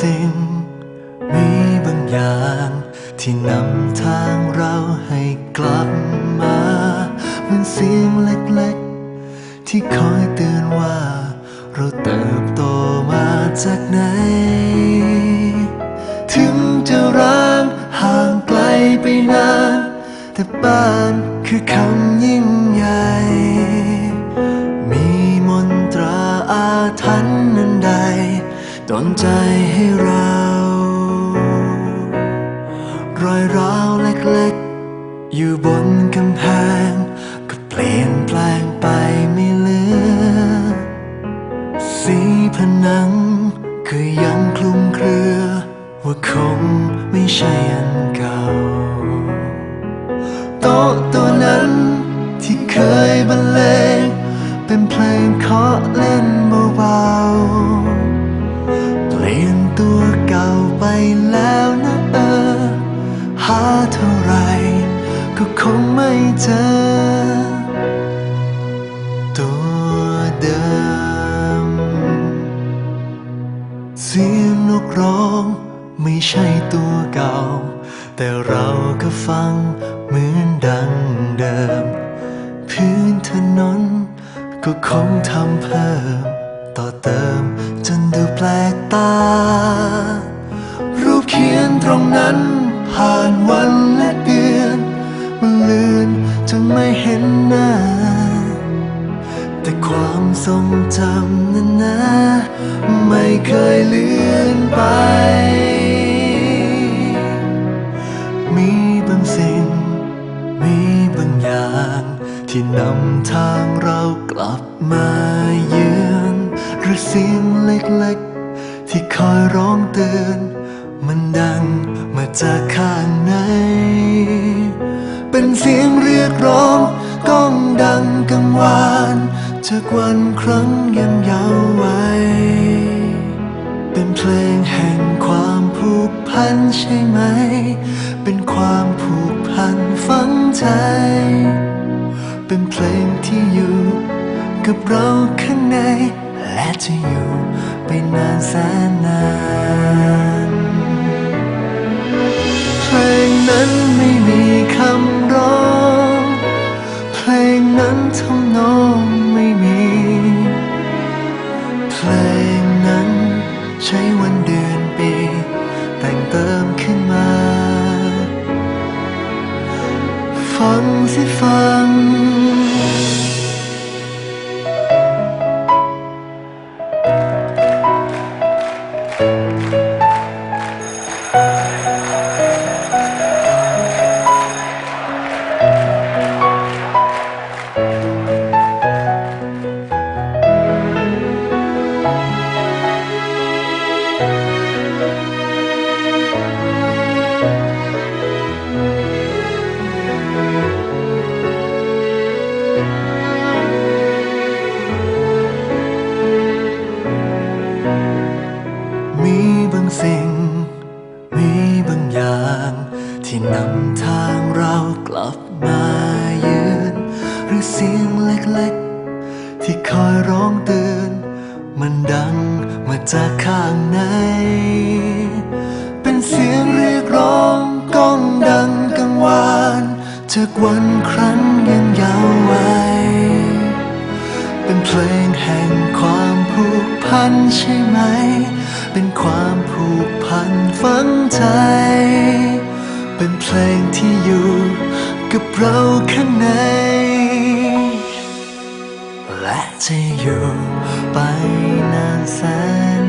สิ่ง มีบางอย่าง ที่นำทางเราให้กลับมาเหมันเสียงเล็กๆ ที่คอยเตือนว่า เราเติบโตมาจากไหน ถึงจะร้างห่างไกลไปนาน แต่บ้านคือคำยิ่งใหญ่ รอยร้าวเล็กๆ อยู่บนกำแพง ก็เปลี่ยนแปลงไปไม่เหลือ สีผนังคือยังคลุมเครือ ว่าคงไม่ใช่อันเก่า โต๊ะตัวนั้นที่เคยบรรเลงเป็นเพลงเคาะเล่นเบาๆ เปลี่ยนตัวเก่าไปแล้ว เจอตัวเดิม เสียงนกร้องไม่ใช่ตัวเก่า แต่เราก็ฟังเหมือนดังเดิม พื้นถนนก็คงทำเพิ่ม ต่อเติมจนดูแปลกตา รูปเขียนตรงนั้นผ่านวันและ ทรงจำนั้นนะ ไม่เคยเลือนไป มีบางสิ่ง มีบางอย่าง ที่นำทางเรากลับมาเยือนหรือเสียงเล็กๆ ที่คอยร้องเตือน มันดังมาจากข้างใน เป็นเสียงเรียกร้องก้องดังกังวาน จากวันครั้งยังยาว์วัยเป็นเพลงแห่งความผูกพันใช่ไหม เป็นความผูกพันฝังใจ เป็นเพลงที่อยู่กับเราข้างใน และจะอยู่ไปนานแสนนานเพลงนั้นไม่มีคำร้อง เพลงนั้นทำนอง ฟัง สิฟังมีบางสิ่ง มีบางอย่าง ที่นำทางเรากลับมายืน หรือเสียงเล็กๆ ที่คอยร้องเตือน มันดังมาจากข้างใน เป็นเสียงเรียกร้องก้องดังกังวานจากวันครั้งยังยาว์วัยเป็นเพลงแห่งความผูกพันใช่ไหม เป็นความผูกพันฝังใจ เป็นเพลงที่อยู่กับเราข้างใน และจะอยู่ไปนานแสน